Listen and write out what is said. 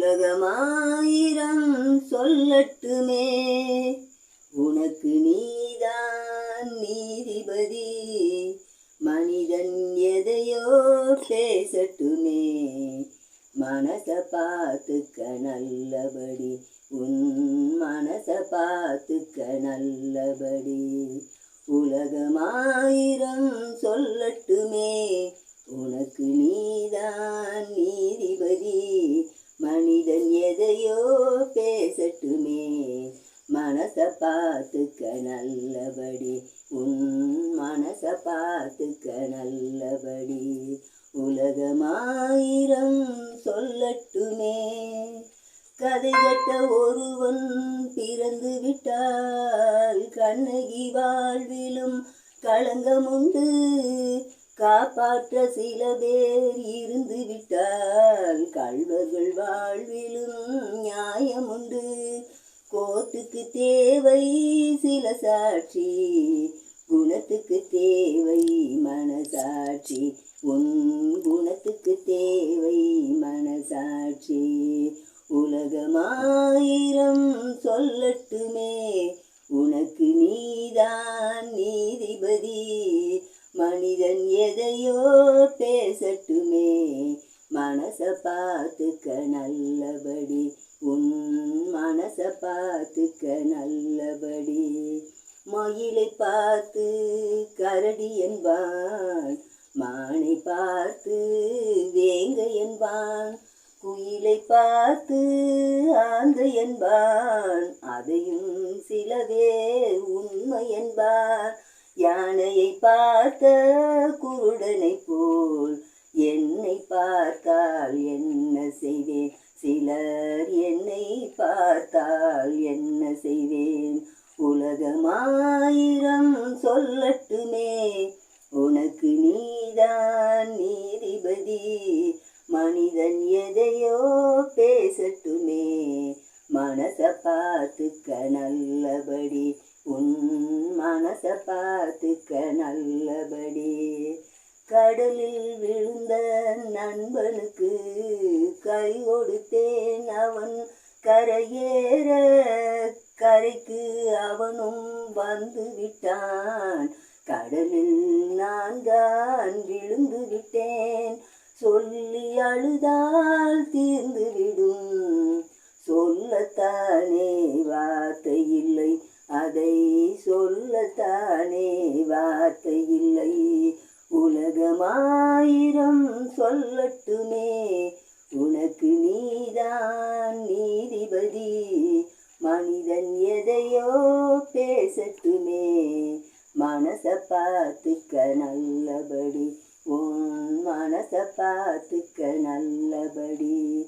உலகமாயிரம் சொல்லட்டுமே. உனக்கு நீதான் நீதிபதி. மனிதன் எதையோ பேசட்டுமே. மனச பார்த்துக்க நல்லபடி. உன் மனச பார்த்துக்க நல்லபடி. உலகமாயிரம் மனிதன் எதையோ பேசட்டுமே. மனச பார்த்துக்க நல்லபடி. உன் மனச பார்த்துக்க நல்லபடி. உலகமாயிரம் சொல்லட்டுமே. கதை கட்ட ஒருவன் பிறந்து விட்டால் கண்ணகி வாழ்விலும் களங்கமுண்டு. காப்பாற்ற சில பேர் இருந்து விட்டால் கல்வர்கள் வாழ்விலும் நியாயமுண்டு கோத்துக்கு தேவை சில சாட்சி குணத்துக்கு தேவை மனசாட்சி. உன் குணத்துக்கு தேவை மனசாட்சி. உலகமாயிரம் சொல்லட்டுமே உனக்கு நீதான் மனச பார்த்துக்க நல்லபடி. உன் மனச பார்த்துக்க நல்லபடி. மயிலை பார்த்து கரடி என்பான். மானை பார்த்து வேங்க என்பான். குயிலை பார்த்து ஆந்த என்பான். அதையும் சில உண்மை என்பான் யானையை பார்த்த குருடனை போல் பார்த்தால் என்ன செய்வேன்? சிலர் என்னை பார்த்தால் என்ன செய்வேன்? உலகமாயிரம் சொல்லட்டுமே. உனக்கு நீதான் நீதிபதி. மனிதன் எதையோ பேசட்டுமே. மனச பார்த்துக்க நல்லபடி. உன் மனச பார்த்துக்க நல்லபடி. கடலில் விழுந்த நண்பனுக்கு கை கொடுத்தேன். அவன் கரையேற கரைக்கு அவனும் வந்து விட்டான். கடலில் நான் தான் விழுந்து விட்டேன். சொல்லி அழுதால் தீர்ந்து விடும். சொல்லத்தானே வார்த்தை இல்லை. அதை சொல்லத்தானே வார்த்தை ஆயிரம் சொல்லட்டுமே. உனக்கு நீதான் நீதிபதி. மனிதன் எதையோ பேசட்டுமே. மனச பார்த்துக்க நல்லபடி. உன் மனச பார்த்துக்க நல்லபடி.